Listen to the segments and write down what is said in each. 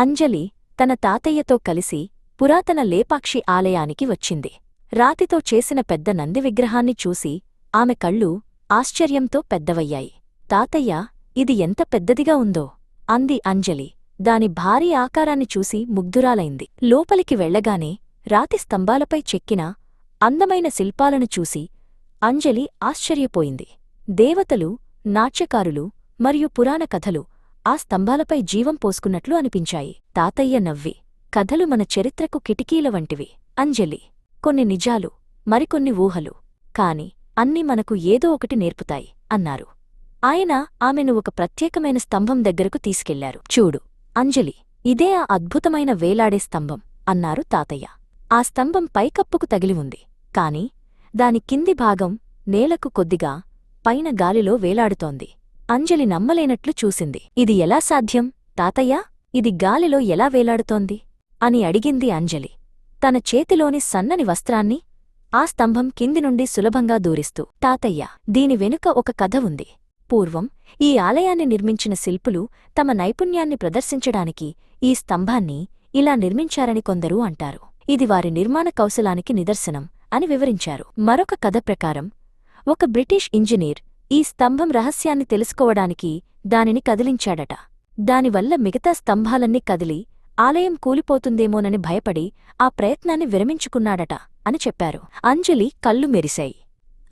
అంజలి తన తాతయ్యతో కలిసి పురాతన లేపాక్షి ఆలయానికి వచ్చింది. రాతితో చేసిన పెద్ద నంది విగ్రహాన్ని చూసి ఆమె కళ్ళు ఆశ్చర్యంతో పెద్దవయ్యాయి. తాతయ్య ఇది ఎంత పెద్దదిగా ఉందో అంది అంజలి. దాని భారీ ఆకారాన్ని చూసి ముగ్ధురాలైంది. లోపలికి వెళ్ళగానే రాతి స్తంభాలపై చెక్కిన అందమైన శిల్పాలను చూసి అంజలి ఆశ్చర్యపోయింది. దేవతలు నాట్యకారులు మరియు పురాణ కథలు ఆ స్తంభాలపై జీవం పోసుకున్నట్లు అనిపించాయి. తాతయ్య నవ్వి కథలు మన చరిత్రకు కిటికీల వంటివి. అంజలి కొన్ని నిజాలు మరికొన్ని ఊహలు. కాని అన్నీ మనకు ఏదో ఒకటి నేర్పుతాయి అన్నారు. ఆయన ఆమెను ఒక ప్రత్యేకమైన స్తంభం దగ్గరకు తీసుకెళ్ళారు. చూడు అంజలి ఇదే ఆ అద్భుతమైన వేలాడే స్తంభం అన్నారు తాతయ్య. ఆ స్తంభం పైకప్పుకు తగిలి ఉంది. కాని దాని కింది భాగం నేలకు కొద్దిగా పైన గాలిలో వేలాడుతోంది. అంజలి నమ్మలేనట్లు చూసింది. ఇది ఎలా సాధ్యం? తాతయ్య ఇది గాలిలో ఎలా వేలాడుతోంది? అని అడిగింది అంజలి. తన చేతిలోని సన్నని వస్త్రాన్ని ఆ స్తంభం కింది నుండి సులభంగా దూరిస్తూ తాతయ్య దీని వెనుక ఒక కథ ఉంది. పూర్వం ఈ ఆలయాన్ని నిర్మించిన శిల్పులు తమ నైపుణ్యాన్ని ప్రదర్శించడానికి ఈ స్తంభాన్ని ఇలా నిర్మించారని కొందరు అంటారు. ఇది వారి నిర్మాణ కౌశలానికి నిదర్శనం అని వివరించారు. మరొక కథ ప్రకారం ఒక బ్రిటిష్ ఇంజనీర్ ఈ స్తంభం రహస్యాన్ని తెలుసుకోవడానికి దానిని కదిలించాడట. దానివల్ల మిగతా స్తంభాలన్నీ కదిలి ఆలయం కూలిపోతుందేమోనని భయపడి ఆ ప్రయత్నాన్ని విరమించుకున్నాడట అని చెప్పారు. అంజలి కళ్ళు మెరిశాయి.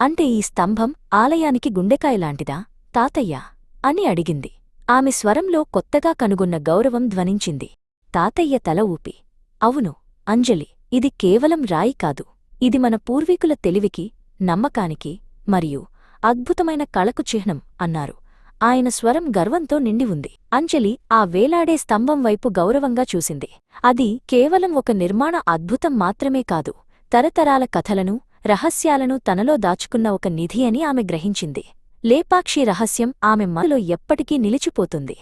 అంటే ఈ స్తంభం ఆలయానికి గుండెకాయలాంటిదా? తాతయ్య అని అడిగింది. ఆమె స్వరంలో కొత్తగా కనుగొన్న గౌరవం ధ్వనించింది. తాతయ్య తల ఊపి. అవును అంజలి ఇది కేవలం రాయి కాదు. ఇది మన పూర్వీకుల తెలివికి నమ్మకానికి మరియు అద్భుతమైన కళకు చిహ్నం అన్నారు. ఆయన స్వరం గర్వంతో నిండి ఉంది. అంజలి ఆ వేలాడే స్తంభం వైపు గౌరవంగా చూసింది. అది కేవలం ఒక నిర్మాణ అద్భుతం మాత్రమే కాదు. తరతరాల కథలను రహస్యాలను తనలో దాచుకున్న ఒక నిధి అని ఆమె గ్రహించింది. లేపాక్షి రహస్యం ఆమె మనలో ఎప్పటికీ నిలిచిపోతుంది.